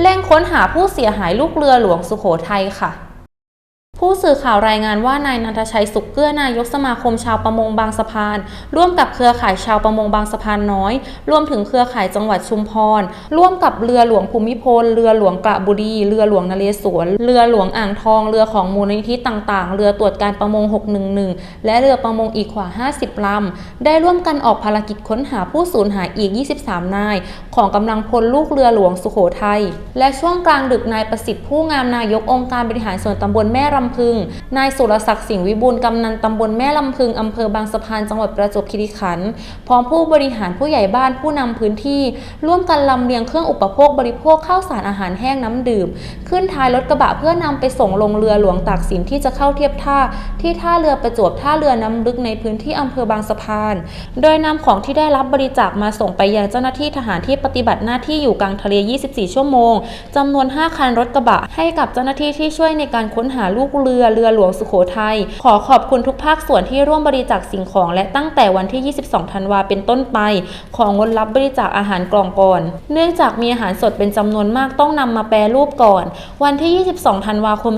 เร่งค้นหาผู้เสียหายลูกเรือหลวงสุโขทัยค่ะ ผู้สื่อข่าวรายงานว่านายนันทชัยสุขเกื้อนายกสมาคมชาวประมงบางสะพาน ร่วมกับเครือข่ายชาวประมงบางสะพานน้อย รวมถึงเครือข่ายจังหวัดชุมพร ร่วมกับเรือหลวงภูมิพล เรือหลวงกระบุรี เรือหลวงนเรศวร เรือหลวงอ่างทอง เรือของมูลนิธิต่างๆ เรือตรวจการประมง 611 และเรือประมงอีกกว่า 50 ลำ ได้ร่วมกันออกภารกิจค้นหาผู้สูญหายอีก 23 นาย ของกำลังพลลูกเรือหลวงสุโขทัย และช่วงกลางดึกนายประสิทธิ์ผู้งามนายกองค์การบริหารส่วนตำบลแม่ลำพึง นายสุรศักดิ์สิงห์วิบูลกำนันตำบลแม่ลำพึงอำเภอบางสะพานจังหวัดประจวบคีรีขันธ์พร้อมผู้บริหารผู้ใหญ่บ้านผู้นำพื้นที่ ร่วมกันลำเลียงเครื่องอุปโภคบริโภคข้าวสารอาหารแห้งน้ำดื่ม ขึ้นท้ายรถกระบะเพื่อนำไปส่งลงเรือหลวงตากสินที่จะเข้าเทียบท่า ที่ท่าเรือประจวบท่าเรือน้ำลึกในพื้นที่อำเภอบางสะพาน โดยนำของที่ได้รับบริจาคมาส่งไปยังเจ้าหน้าที่ทหารที่ปฏิบัติหน้าที่อยู่กลางทะเล 24 ชั่วโมงจำนวน 5 คันรถกระบะให้กับเจ้าหน้าที่ที่ช่วยในการค้นหาลูกเรือเรือหลวงสุโขทัยขอขอบคุณทุกภาคส่วนที่ร่วมบริจาคสิ่งของ และตั้งแต่วันที่ 22 ธันวาเป็นต้นไป ของงดรับบริจาคอาหารกล่องก่อน เนื่องจากมีอาหารสดเป็นจำนวนมากต้องนำมาแปรรูปก่อน วันที่ 22 ธันวาคม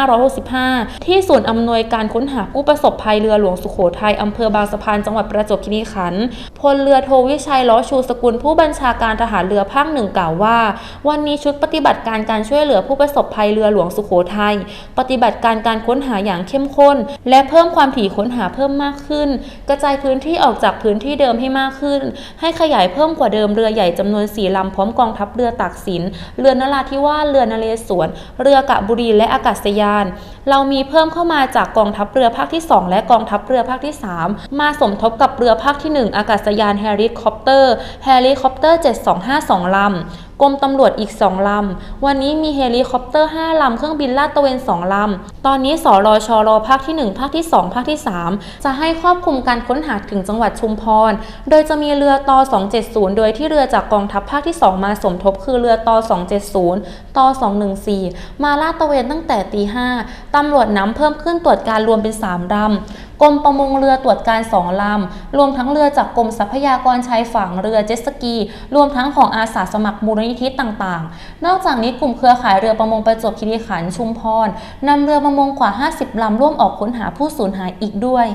2565 ที่ศูนย์อำนวยการค้นหาผู้ประสบภัยเรือหลวงสุโขทัยอำเภอบางสะพานจังหวัดประจวบคีรีขันธ์พลเรือโทวิชัยล้อชูสกุลผู้บัญชาการทหารเรือภาคหนึ่งกล่าวว่า วันนี้ชุดปฏิบัติการการช่วยเหลือผู้ประสบภัยเรือหลวงสุโขทัยปฏิบัติการการค้นหาอย่างเข้มข้น และเพิ่มความถี่ค้นหาเพิ่มมากขึ้น กระจายพื้นที่ออกจากพื้นที่เดิมให้มากขึ้น ให้ขยายเพิ่มกว่าเดิมเรือใหญ่จำนวนสี่ลำพร้อมกองทัพเรือตากสิน เรือนราธิวาสเรือนเรศวร เรือกะบุรีและอากาศยาน เรามีเพิ่มเข้ามาจากกองทัพเรือภาคที่ 2 และกองทัพเรือภาคที่ 3 มาสมทบกับเรือภาคที่ 1 อากาศยานแฮริคอปเตอร์แฮริคอปเตอร์ 7252 ลำ กรมตำรวจอีก 2 ลำ วันนี้มีเฮลิคอปเตอร์ 5 ลำ เครื่องบินลาดตระเวน 2 ลำ ตอนนี้สรชรอภาคที่ 1 ภาคที่ 2 ภาคที่ 3 จะให้ครอบคลุมการค้นหาถึงจังหวัดชุมพร โดยจะมีเรือต่อ 270 โดยที่เรือจากกองทัพภาคที่ 2 มาสมทบคือเรือต่อ 270ต่อ 214 มาลาดตระเวนตั้งแต่ตี5ตำรวจน้ำเพิ่มขึ้นตรวจการรวมเป็น 3ลำ กรมประมงเรือตรวจการสองลำ รวมทั้งเรือจากกรมทรัพยากรชายฝั่งเรือเจ็ตสกี รวมทั้งของอาสาสมัครมูลนิธิต่างๆ นอกจากนี้กลุ่มเครือข่ายเรือประมงประจวบคีรีขันธ์ชุมพรนำเรือประมงกว่า 50ลำร่วมออกค้นหาผู้สูญหายอีกด้วย